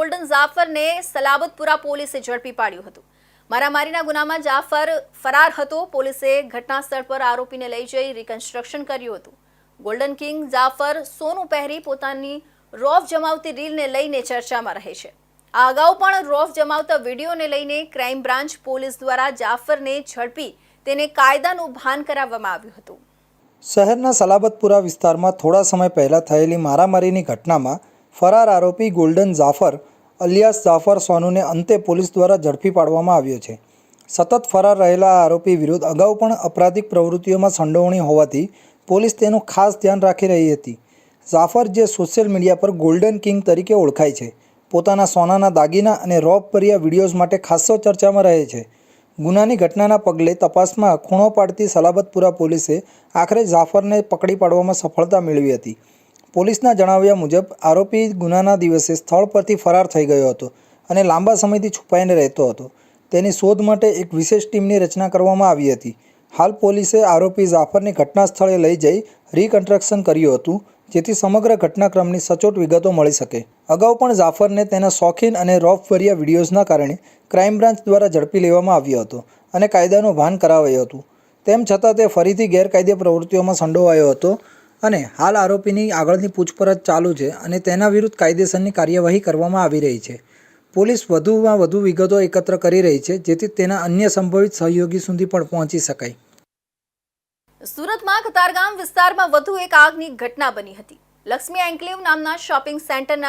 Golden જાફરને Salabatpura પોલીસે ઝડપી પાડ્યું હતું. મારામારીના ગુનામાં જાફર ફરાર હતો. પોલીસે ઘટના સ્થળ પર આરોપીને લઈ જઈ રિકન્સ્ટ્રક્શન કર્યું હતું. ગોલ્ડન કિંગ જાફર સોનું પહેરી પોતાની રોફ જમાવતી રીલને લઈને ચર્ચામાં રહે છે. આ અગાઉ પણ રોફ જમાવતા વિડીયોને લઈને ક્રાઇમ બ્રાન્ચ પોલીસ દ્વારા જાફરને ઝડપી તેને કાયદાનું ભાન કરાવવામાં આવ્યું હતું. શહેરના સલાબતપુરા વિસ્તારમાં થોડા સમય પહેલાં થયેલી મારામારીની ઘટનામાં ફરાર આરોપી ગોલ્ડન જાફર, અલિયાસ જાફર સોનુને અંતે પોલીસ દ્વારા ઝડપી પાડવામાં આવ્યો છે. સતત ફરાર રહેલા આરોપી વિરુદ્ધ અગાઉ પણ અપરાધિક પ્રવૃત્તિઓમાં સંડોવણી હોવાથી પોલીસ તેનું ખાસ ધ્યાન રાખી રહી હતી. જાફર, જે સોશિયલ મીડિયા પર ગોલ્ડન કિંગ તરીકે ઓળખાય છે, પોતાના સોનાના દાગીના અને રોપ ભર્યા વિડીયોઝ માટે ખાસ્સો ચર્ચામાં રહે છે. ગુનાની ઘટનાના પગલે તપાસમાં ખૂણો પાડતી સલાબતપુરા પોલીસે આખરે જાફરને પકડી પાડવામાં સફળતા મેળવી હતી. પોલીસના જણાવ્યા મુજબ, આરોપી ગુનાના દિવસે સ્થળ પરથી ફરાર થઈ ગયો હતો અને લાંબા સમયથી છુપાઈને રહેતો હતો. તેની શોધ માટે એક વિશેષ ટીમની રચના કરવામાં આવી હતી. હાલ પોલીસે આરોપી જાફરને ઘટના સ્થળે લઈ જઈ રીકન્સ્ટ્રક્શન કર્યું હતું, જેથી સમગ્ર ઘટનાક્રમની સચોટ વિગતો મળી શકે. અગાઉ પણ જાફરને તેના શોખીન અને રોફભર્યા વિડીયોઝના કારણે ક્રાઇમ બ્રાન્ચ દ્વારા ઝડપી લેવામાં આવ્યો હતો અને કાયદાનું ભાન કરાવાયું હતું. તેમ છતાં તે ફરીથી ગેરકાયદે પ્રવૃત્તિઓમાં સંડોવાયો હતો અને હાલ આરોપીની આગળની પૂછપરછ ચાલુ છે અને તેના વિરુદ્ધ કાયદેસરની કાર્યવાહી કરવામાં આવી રહી છે. પોલીસ વધુમાં વધુ વિગતો એકત્ર કરી રહી છે, જેથી તેના અન્ય સંભવિત સહયોગી સુધી પણ પહોંચી શકાય. સુરતમાં કતારગામ વિસ્તારમાં વધુ એક આગની ઘટના બની હતી. લક્ષ્મી એન્કલેવ નામના શોપિંગ સેન્ટરના